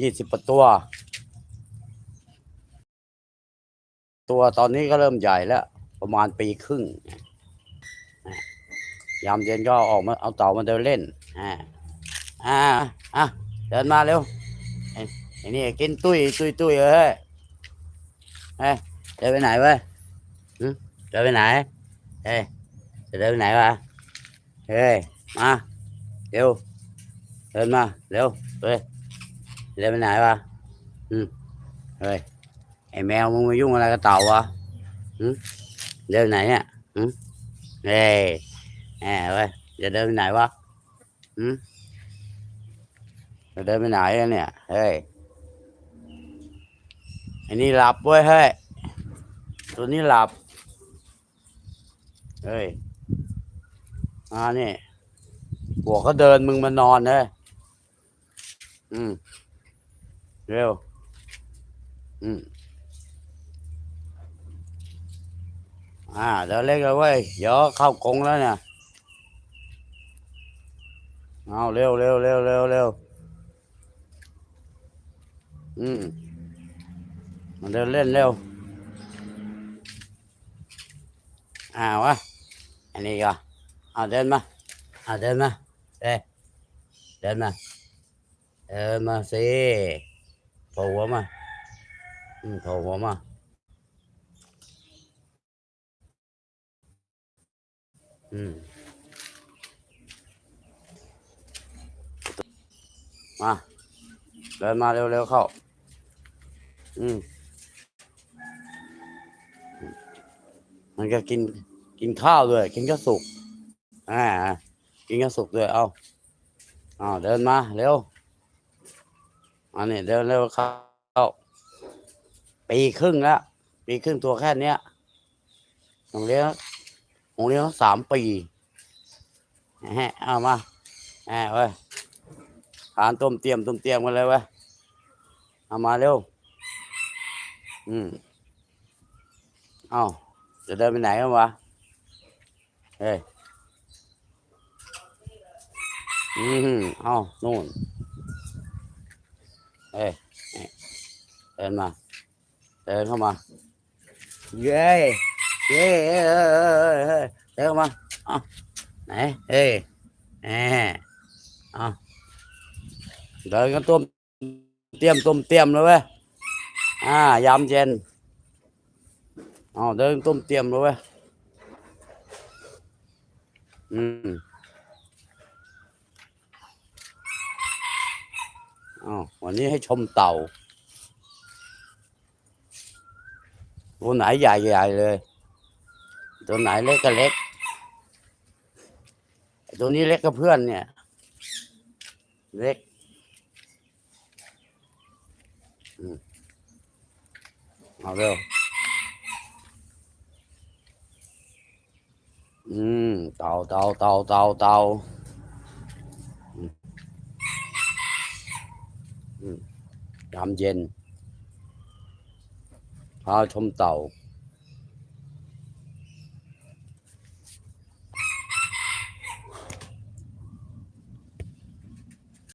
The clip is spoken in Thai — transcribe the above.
ยี่สิบตัว ตัวตอนนี้ก็เริ่มใหญ่แล้ว ประมาณปีครึ่ง ยามเย็นก็ออกมาเอาเต่ามาเดินเล่น อ่า อ่า อะ เดินมาเร็วไอ้นี่กินตุ้ยตุ้ยตุ้ยเอ้ยเฮ้ยเดินไปไหนวะหึเดินไปไหน เฮ้ยจะเดินไปไหนวะ เฮ้ย มา เร็ว เดินมา เร็วเฮ้ย เดินไปไหนวะอืมเฮ้ยไอแมวมึงมายุ่งอะไรกับเต่าวะหืมเดินไหนเนี่ยหืมเฮ้ยแหมเว้ยจะเดินไปไหนวะหืมจะเดินไปไหนอะเนี่ยเฮ้ยอ้นี่หลับเว้ยเฮ้ยตัวนี้หลับเฮ้ยอ่านี่หัวเขาเดินมึงมานอนเลยอืม เร็ว อืมอ่าเดี๋ยวเล็กเลยเว้ยเดี๋ยวเข้ากรงแล้วเนี่ยเอาเร็วเร็วเร็วเร็วเร็วอืมมาเดินเล่นเร็วอ่าวะอันนี้ก็เอาเดินมาเอาเดินมาเอ้ยเดินมาเดินมาสิ โผล่หัวมา อืมโผล่หัวมาอืมมาเดินมาเร็วๆเข้า อืม มันก็กินกินข้าวด้วย กินข้าวสุกอ่ากินข้าวสุกด้วย เอาเอ่าเดินมาเร็ว อันนี้เดินเร็วเข้าปีครึ่งแล้วปีครึ่งตัวแค่เนี้ยผมเลี้ยงผมเลี้ยงสามปีฮะเอามาแหมเว้ยทานต้มเตรียมต้มเตรียมกันเลยเว้ยเอามาเร็ว อืมเอาจะเดินไปไหนกันวะเฮ้ยอืมเอานู่น เฮ้ยนี่เดินมา เดินเข้ามา เย้เย้เอ้ยเอ้ยเอ้ยเอ้ยเดินเข้ามาเอาไหนเฮ้ยแหมเอาเดินกันต้มเตรียมต้มเตรียมเลยเว้ยอ่ายามเย็นเอาเดินต้มเตรียมเลยเว้ยอืม อ้าววันนี้ให้ชมเต่าตัวไหนใหญ่ใหญ่เลย ตัวไหนเล็กก็เล็ก ตัวนี้เล็กกับเพื่อนเนี่ย เล็กอืมเอาเร็ว อืม เต่าเต่าเต่าเต่าเต่าอืมอืม ยามเย็นพาชมเต่า